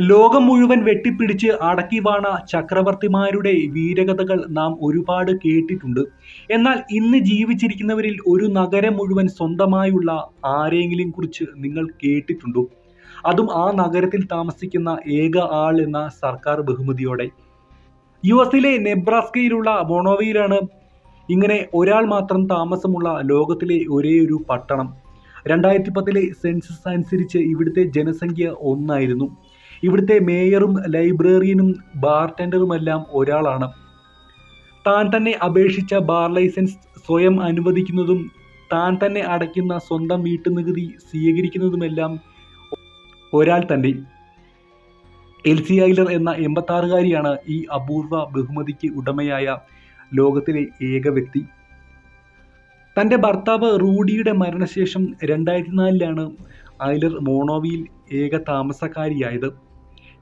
ലോകം മുഴുവൻ വെട്ടിപ്പിടിച്ച് അടക്കി വാണ ചക്രവർത്തിമാരുടെ വീരകഥകൾ നാം ഒരുപാട് കേട്ടിട്ടുണ്ട്. എന്നാൽ ഇന്ന് ജീവിച്ചിരിക്കുന്നവരിൽ ഒരു നഗരം മുഴുവൻ സ്വന്തമായുള്ള ആരെങ്കിലും കുറിച്ച് നിങ്ങൾ കേട്ടിട്ടുണ്ടോ? അതും ആ നഗരത്തിൽ താമസിക്കുന്ന ഏക ആൾ എന്ന സർക്കാർ ബഹുമതിയോടെ. യു എസിലെ നെബ്രാസ്കയിലുള്ള ബൊണോവയിലാണ് ഇങ്ങനെ ഒരാൾ മാത്രം താമസമുള്ള ലോകത്തിലെ ഒരേ ഒരു പട്ടണം. രണ്ടായിരത്തി പത്തിലെ സെൻസസ് അനുസരിച്ച് ഇവിടുത്തെ ജനസംഖ്യ ഒന്നായിരുന്നു. ഇവിടുത്തെ മേയറും ലൈബ്രറിയനും ബാർടെൻഡറുമെല്ലാം ഒരാളാണ്. താൻ തന്നെ അപേക്ഷിച്ച ബാർ ലൈസൻസ് സ്വയം അനുവദിക്കുന്നതും താൻ തന്നെ അടയ്ക്കുന്ന സ്വന്തം വീട്ടുനികുതി സ്വീകരിക്കുന്നതുമെല്ലാം ഒരാൾ തന്നെ. എൽ സി ഐലർ എന്ന എൺപത്താറുകാരിയാണ് ഈ അപൂർവ ബഹുമതിക്ക് ഉടമയായ ലോകത്തിലെ ഏക വ്യക്തി. തന്റെ ഭർത്താവ് റൂഡിയുടെ മരണശേഷം രണ്ടായിരത്തി നാലിലാണ് ഐലർ മോണോവിയിൽ ഏക താമസക്കാരിയായത്.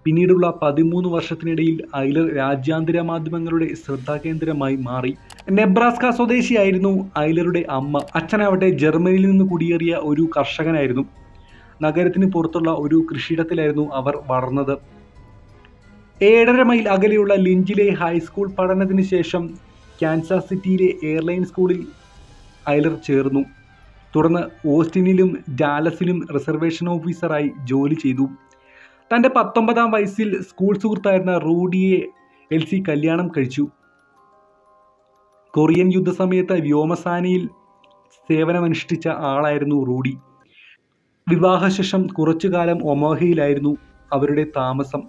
പിന്നീടുള്ള പതിമൂന്ന് വർഷത്തിനിടയിൽ ഐലർ രാജ്യാന്തര മാധ്യമങ്ങളുടെ ശ്രദ്ധാകേന്ദ്രമായി മാറി. നെബ്രാസ്ക സ്വദേശിയായിരുന്നു ഐലറുടെ അമ്മ. അച്ഛനാവട്ടെ ജർമ്മനിയിൽ നിന്ന് കുടിയേറിയ ഒരു കർഷകനായിരുന്നു. നഗരത്തിന് പുറത്തുള്ള ഒരു കൃഷിയിടത്തിലായിരുന്നു അവർ വളർന്നത്. ഏഴര മൈൽ അകലെയുള്ള ലിഞ്ചിലെ ഹൈസ്കൂൾ പഠനത്തിന് ശേഷം കാൻസാസ് സിറ്റിയിലെ എയർലൈൻ സ്കൂളിൽ ഐലർ ചേർന്നു. തുടർന്ന് ഓസ്റ്റിനിലും ഡാലസിലും റിസർവേഷൻ ഓഫീസറായി ജോലി ചെയ്തു. തന്റെ പത്തൊമ്പതാം വയസ്സിൽ സ്കൂൾ സുഹൃത്തായിരുന്ന റൂഡിയെ എൽ സി കല്യാണം കഴിച്ചു. കൊറിയൻ യുദ്ധസമയത്ത് വ്യോമസേനയിൽ സേവനമനുഷ്ഠിച്ച ആളായിരുന്നു റൂഡി. വിവാഹശേഷം കുറച്ചു കാലം ഒമോഹയിലായിരുന്നു അവരുടെ താമസം.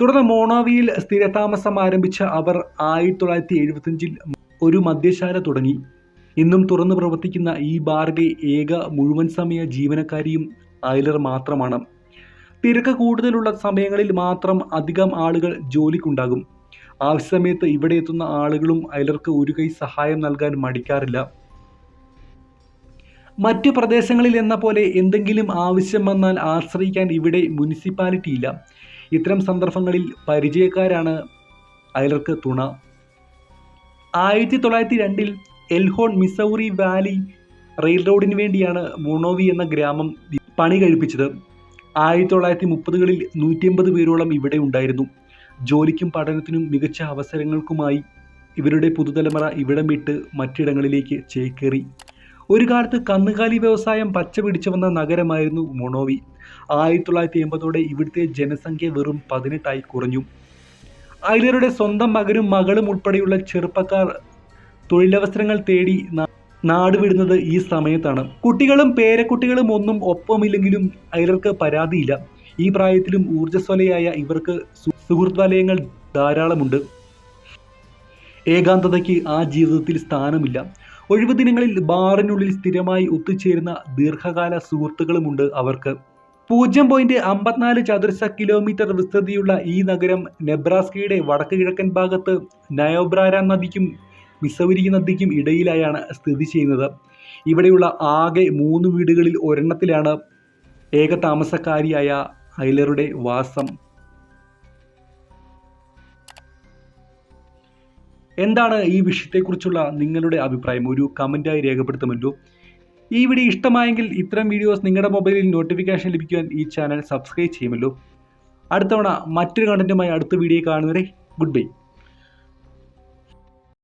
തുടർന്ന് മോണോവിയിൽ സ്ഥിരതാമസം ആരംഭിച്ച അവർ ആയിരത്തി തൊള്ളായിരത്തി എഴുപത്തിയഞ്ചിൽ ഒരു മദ്യശാല തുടങ്ങി. ഇന്നും തുറന്നു പ്രവർത്തിക്കുന്ന ഈ ബാറിലെ ഏക മുഴുവൻ സമയ ജീവനക്കാരിയും ഐലർ മാത്രമാണ്. തിരക്ക് കൂടുതലുള്ള സമയങ്ങളിൽ മാത്രം അധികം ആളുകൾ ജോലിക്കുണ്ടാകും. ആവശ്യസമയത്ത് ഇവിടെ എത്തുന്ന ആളുകളും അയലർക്ക് ഒരു കൈ സഹായം നൽകാൻ മടിക്കാറില്ല. മറ്റു പ്രദേശങ്ങളിൽ എന്ന പോലെ എന്തെങ്കിലും ആവശ്യം വന്നാൽ ആശ്രയിക്കാൻ ഇവിടെ മുനിസിപ്പാലിറ്റി ഇല്ല. ഇത്തരം സന്ദർഭങ്ങളിൽ പരിചയക്കാരാണ് അയലർക്ക് തുണ. ആയിരത്തി തൊള്ളായിരത്തി രണ്ടിൽ എൽഹോൺ മിസൗറി വാലി റെയിൽ റോഡിന് വേണ്ടിയാണ് മോണോവി എന്ന ഗ്രാമം പണി കഴിപ്പിച്ചത്. ആയിരത്തി തൊള്ളായിരത്തി മുപ്പതുകളിൽ നൂറ്റിയമ്പത് പേരോളം ഇവിടെ ഉണ്ടായിരുന്നു. ജോലിക്കും പഠനത്തിനും മികച്ച അവസരങ്ങൾക്കുമായി ഇവരുടെ പുതുതലമുറ ഇവിടം വിട്ട് മറ്റിടങ്ങളിലേക്ക് ചേക്കേറി. ഒരു കാലത്ത് കന്നുകാലി വ്യവസായം പച്ച പിടിച്ചു വന്ന നഗരമായിരുന്നു മൊണോവി. ആയിരത്തി തൊള്ളായിരത്തി എൺപതോടെ ഇവിടുത്തെ ജനസംഖ്യ വെറും പതിനെട്ടായി കുറഞ്ഞു. ഐലറുടെ സ്വന്തം മകനും മകളും ഉൾപ്പെടെയുള്ള ചെറുപ്പക്കാർ തൊഴിലവസരങ്ങൾ തേടി നാട് വിടുന്നത് ഈ സമയത്താണ്. കുട്ടികളും പേരക്കുട്ടികളും ഒന്നും ഒപ്പമില്ലെങ്കിലും അയലർക്ക് പരാതിയില്ല. ഈ പ്രായത്തിലും ഊർജസ്വലയായ ഇവർക്ക് സുഹൃത്ത് വലയങ്ങൾ ധാരാളമുണ്ട്. ഏകാന്തതയ്ക്ക് ആ ജീവിതത്തിൽ സ്ഥാനമില്ല. ഒഴിവ് ദിനങ്ങളിൽ ബാറിനുള്ളിൽ സ്ഥിരമായി ഒത്തുചേരുന്ന ദീർഘകാല സുഹൃത്തുക്കളുമുണ്ട് അവർക്ക്. പൂജ്യം പോയിന്റ് അമ്പത്തിനാല് ചതുരശ്ര കിലോമീറ്റർ വിസ്തൃതിയുള്ള ഈ നഗരം നെബ്രാസ്കയുടെ വടക്ക് കിഴക്കൻ ഭാഗത്ത് നയോബ്രാര നദിക്കും മിസൗരി നദിക്കും ഇടയിലായാണ് സ്ഥിതി ചെയ്യുന്നത്. ഇവിടെയുള്ള ആകെ മൂന്ന് വീടുകളിൽ ഒരെണ്ണത്തിലാണ് ഏക താമസക്കാരിയായ ഐലറുടെ വാസം. എന്താണ് ഈ വിഷയത്തെക്കുറിച്ചുള്ള നിങ്ങളുടെ അഭിപ്രായം? ഒരു കമന്റായി രേഖപ്പെടുത്തുമല്ലോ ഈ വീഡിയോ ഇഷ്ടമായെങ്കിൽ ഇത്തരം വീഡിയോസ് നിങ്ങളുടെ മൊബൈലിൽ നോട്ടിഫിക്കേഷൻ ലഭിക്കുവാൻ ഈ ചാനൽ സബ്സ്ക്രൈബ് ചെയ്യുമല്ലോ അടുത്തവണ മറ്റൊരു കണ്ടന്റുമായി അടുത്ത വീഡിയോ കാണുന്നവരെ ഗുഡ് ബൈ.